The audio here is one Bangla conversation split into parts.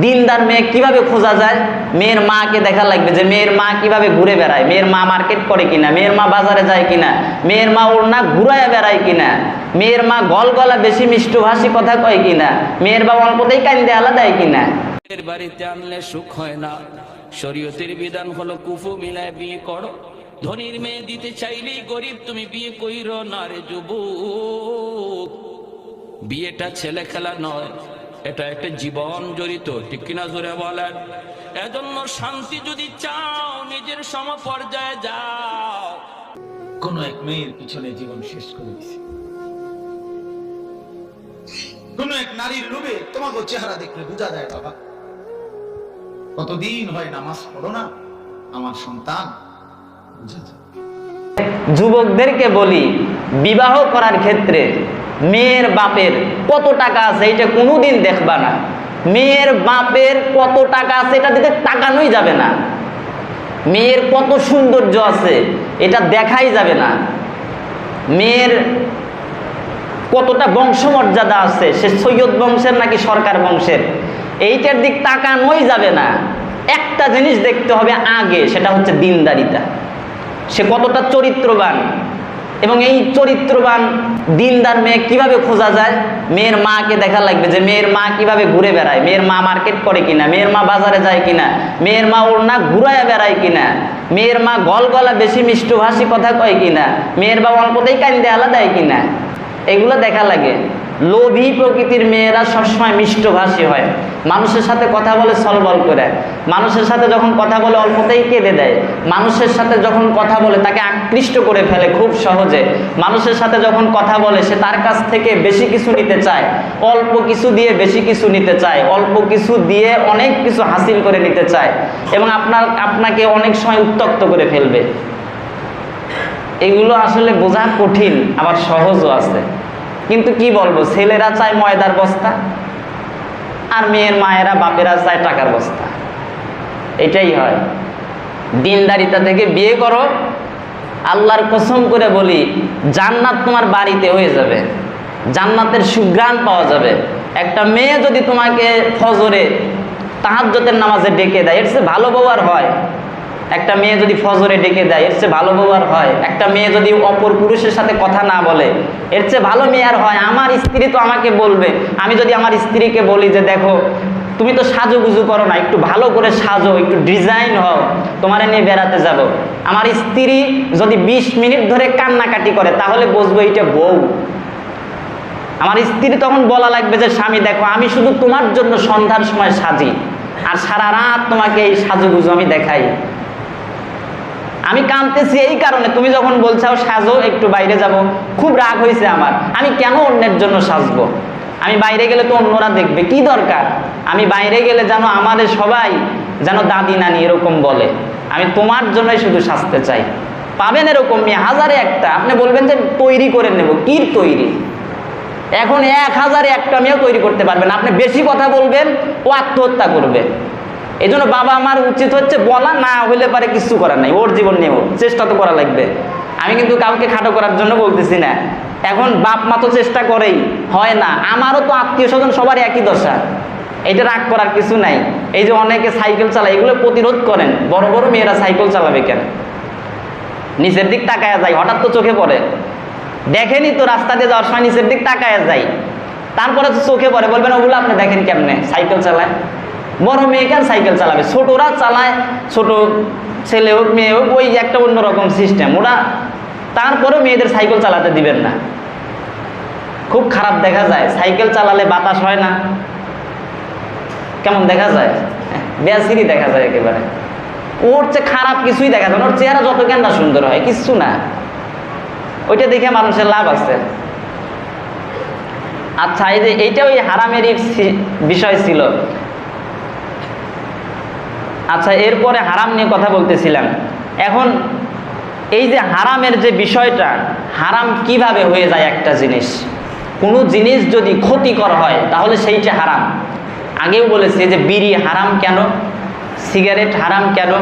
দিনদার মেয়ে কীভাবে খোঁজা যায়? মেয়ের মাকে দেখা লাগবে যে মেয়ের মা কীভাবে ঘুরে বেড়ায়? মেয়ের মা মার্কেট করে কিনা? মেয়ের মা বাজারে যায় কিনা? মেয়ের মা ওর না ঘুরায় বেড়ায় কিনা? মেয়ের মা গল গলা বেশি মিষ্টভাষী কথা কয় কিনা? মেয়ের বাবা অল্পতেই কান্দে আলাদায় কিনা? বাড়িতে আনলে সুখ হয় না। শরীয়তের বিধান হলো কুফু মিলায় বিয়ে করো। ধনীর মেয়ে দিতে চাইলেই গরিব, তুমি বিয়ে কইর না রে যুবক। বিয়েটা ছেলে খেলা নয় এটা একটা জীবন জড়িত ঠিক কিনা জোরে বলেন? এজন্য শান্তি যদি চাও নিজের সমপর্যায়ে যাও। কোন এক মেয়ের পিছনে জীবন শেষ করে দিছে। কোন এক নারীর লোভে তোমাকে চেহারা দেখলে বোঝা যায় বাবা। কতদিন হয় নামাজ পড়ো না আমার সন্তান বোঝা যুবকদেরকে বলি বিবাহ করার ক্ষেত্রে মেয়ের বাপের কত টাকা আছে এটা কোনোদিন দেখবা না। মেয়ের বাপের কত টাকা আছে এটা দিতে তাকানোই যাবে না। মেয়ের কত সৌন্দর্য আছে এটা দেখাই যাবে না। মেয়ের কতটা বংশমর্যাদা আছে, সে সৈয়দ বংশের নাকি সরকার বংশের? এইটার দিক তাকানোই যাবে না। একটা জিনিস দেখতে হবে আগে, সেটা হচ্ছে দিনদারিতা সে কতটা চরিত্রবান। এবং এই চরিত্রবান দিনদার মেয়ে কীভাবে খোঁজা যায়? মেয়ের মাকে দেখা লাগবে যে মেয়ের মা কীভাবে ঘুরে বেড়ায়? মেয়ের মা মার্কেট করে কিনা? মেয়ের মা বাজারে যায় কিনা? মেয়ের মা ওর না ঘুরায় বেড়ায় কিনা? মেয়ের মা গল গলা বেশি মিষ্টভাষী কথা কয় কিনা? মেয়ের বাবা অল্পতেই কান্দে আলাদায় কিনা? এগুলো দেখা লাগে। লোভী প্রকৃতির মেয়েরা সবসময় মিষ্টভাষী হয়। মানুষের সাথে কথা বলে সলবল করে। মানুষের সাথে যখন কথা বলে অল্পতেই কেঁদে দেয়। মানুষের সাথে যখন কথা বলে তাকে আকৃষ্ট করে ফেলে খুব সহজে। মানুষের সাথে যখন কথা বলে সে তার কাছ থেকে বেশি কিছু নিতে চায়। অল্প কিছু দিয়ে বেশি কিছু নিতে চায়। অল্প কিছু দিয়ে অনেক কিছু হাসিল করে নিতে চায়। এবং আপনার, আপনাকে অনেক সময় উত্তক্ত করে ফেলবে। এগুলো আসলে বোঝা কঠিন, আবার সহজও আছে। কিন্তু কি বলব, ছেলেরা চায় ময়দার বস্তা, আর মেয়ের মায়েরা বাপেরা চায় টাকার বস্তা। এটাই হয়। দিনদারিতা থেকে বিয়ে করো, আল্লাহর কসম করে বলি, জান্নাত তোমার বাড়িতে হয়ে যাবে। জান্নাতের সুগ্রাণ পাওয়া যাবে। একটা মেয়ে যদি তোমাকে ফজরে তাহাজ্জতের নামাজে ডেকে দেয়, এর চেয়ে ভালো আর হয়। একটা মেয়ে যদি ফজরে ডেকে দেয়, এর চেয়ে ভালো আর হয়। একটা মেয়ে যদি অপর পুরুষের সাথে কথা না বলে, এর চেয়ে ভালো মেয়ে আর হয়। আমার স্ত্রী তো আমাকে বলবে। আমি যদি আমার স্ত্রীকে বলি যে, দেখো, তুমি তো সাজু গুজু করো না, একটু ভালো করে সাজো, একটু ডিজাইন হও, তোমারে নিয়ে বেড়াতে যাব। আমার স্ত্রী যদি ২০ মিনিট ধরে কান্নাকাটি করে, তাহলে বুঝব এইটা বউ। আমার স্ত্রী তখন বলা লাগবে যে, স্বামী, দেখো, আমি শুধু তোমার জন্য সন্ধ্যার সময় সাজি। আর সারা রাত তোমাকে এই সাজুগুজু আমি দেখাই। আমি কাঁদতেছি এই কারণে, তুমি যখন বলছো সাজো, একটু বাইরে যাব। খুব রাগ হয়েছে আমার। আমি কেন অন্যের জন্য সাজবো? আমি বাইরে গেলে তো অন্যরা দেখবে, কি দরকার? আমি বাইরে গেলে যেন আমাদের সবাই যেন দাদি নানি এরকম বলে। আমি তোমার জন্যই শুধু সাজতে চাই। পাবেন এরকম মেয়ে, হাজারে একটা। আপনি বলবেন যে তৈরি করে নেব, কি তৈরি? এখন এক হাজারে একটা মেয়েও তৈরি করতে পারবেন আপনি বেশি কথা বলবেন, ও আত্মহত্যা করবে। এই জন্য বাবা আমার উচিত হচ্ছে বলা, না হইলে পারে কিছু করার নাই। ওর জীবন নিয়েও চেষ্টা তো করা লাগবে। আমি কিন্তু কাউকে খাটো করার জন্য বলতেছি না। এখন বাপ মা তো চেষ্টা করেই, হয় না। আমারও তো আত্মীয় স্বজন সবার একই দশা। এটা রাগ করার কিছু নাই। এই যে অনেকে সাইকেল চালায়, এগুলো প্রতিরোধ করেন। বড় বড় মেয়েরা সাইকেল চালাবে কেন? নিচের দিক তাকায়া যায়, হঠাৎ তো চোখে পড়ে। দেখেনি তো রাস্তা দিয়ে যাওয়ার সময় নিচের দিক তাকায়া যায়। তারপরে তো চোখে পড়ে, বলবেন, ওগুলো আপনি দেখেন কেমনে? সাইকেল চালায়? বড় মেয়ে কেন সাইকেল চালাবে? ছোটরা চালায়, ছোট ছেলে হোক, মেয়ে হোক, ওই একটা অন্যরকম সিস্টেম ওরা তারপরেও মেয়েদের সাইকেল চালাতে দিবেন না। খুব খারাপ দেখা যায়। সাইকেল চালালে বাতাস হয় না। কেমন দেখা যায়? বেয়াসিরি দেখা যায় একেবারে। ওর চেয়ে খারাপ কিছুই দেখা যায় ওর চেহারা যত কেন না সুন্দর হয়, কিচ্ছু না। ওইটা দেখে মানুষের লাভ আছে। আচ্ছা এই যে এইটা ওই হারামেরই বিষয় ছিল। আচ্ছা এরপরে হারাম নিয়ে কথা বলতেছিলাম। এখন এই যে হারামের যে বিষয়টা, হারাম কীভাবে হয়ে যায় একটা জিনিস? কোনো জিনিস যদি ক্ষতিকর হয়, তাহলে সেইটা হারাম। আগেও বলেছি যে বিড়ি হারাম কেন? সিগারেট হারাম কেন?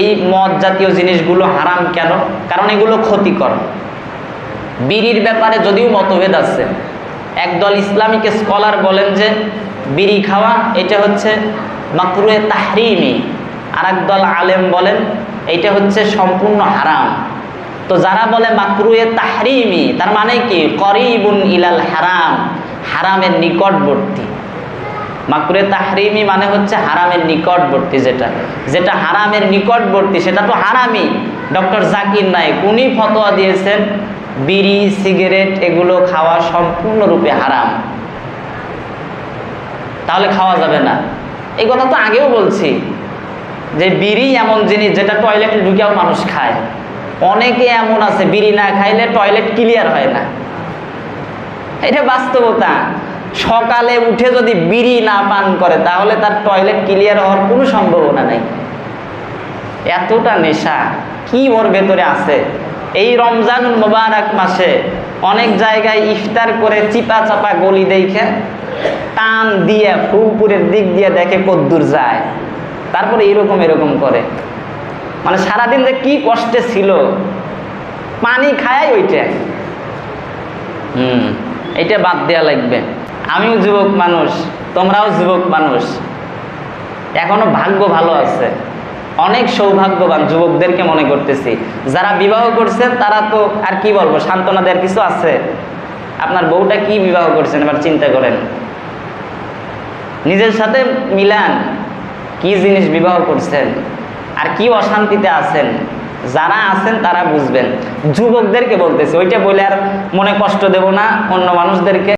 এই মদ জাতীয় জিনিসগুলো হারাম কেন? কারণ এগুলো ক্ষতিকর। বিড়ির ব্যাপারে যদিও মতভেদ আছে, একদল ইসলামিক স্কলার বলেন যে বিড়ি খাওয়া, এটা হচ্ছে মাকরুয়ে তাহরিমি। আর দল আলেম বলেন, এইটা হচ্ছে সম্পূর্ণ হারাম। তো যারা বলে মাকরুয়ে তাহরিমি, তার মানে কি? করিবুন ইলাল হারাম, হারামের নিকটবর্তী। মাকরে তাহরিমি মানে হচ্ছে হারামের নিকটবর্তী যেটা। যেটা হারামের নিকটবর্তী, সেটা তো হারামি ডক্টর জাকির নায়েক, উনি ফতোয়া দিয়েছেন, বিড়ি, সিগারেট, এগুলো খাওয়া সম্পূর্ণরূপে হারাম। তাহলে খাওয়া যাবে না। এই কথা তো আগেও বলছি যে বিড়ি এমন জিনিস যেটা টয়লেটে ঢুকেও মানুষ খায়। অনেকে এমন আছে, বিড়ি না খাইলে টয়লেট ক্লিয়ার হয় না। এটা বাস্তবতা। সকালে উঠে যদি বিড়ি না পান করে, তাহলে তার টয়লেট ক্লিয়ার হওয়ার কোনো সম্ভাবনা নেই। এতটা নেশা, কি ওর ভেতরে আছে? এই রমজানুল মোবারক মাসে অনেক জায়গায় ইফতার করে চিপা চাপা গলি দেখে টান দিয়ে ফুলপুরের দিক দিয়ে দেখে কদ্দুর যায়। তারপরে এরকম এরকম করে। মানে সারাদিন যে কি কষ্টে ছিল, পানি খায় ওইটা। হুম এটা বাদ দেওয়া লাগবে। আমিও যুবক মানুষ, তোমরাও যুবক মানুষ। এখনও ভাগ্য ভালো আছে। অনেক সৌভাগ্যবান যুবকদেরকে মনে করতেছি। যারা বিবাহ করছেন, তারা তো আর কি বলব, সান্ত্বনা দেওয়ার কিছু আছে। আপনার বউটা কি বিবাহ করছেন, এবার চিন্তা করেন। নিজের সাথে মিলান। কি জিনিস বিবাহ করছেন? আর কি অশান্তিতে আছেন? যারা আছেন তারা বুঝবেন। যুবকদেরকে বলতেছে, ওইটা বলে আর মনে কষ্ট দেব না, অন্য মানুষদেরকে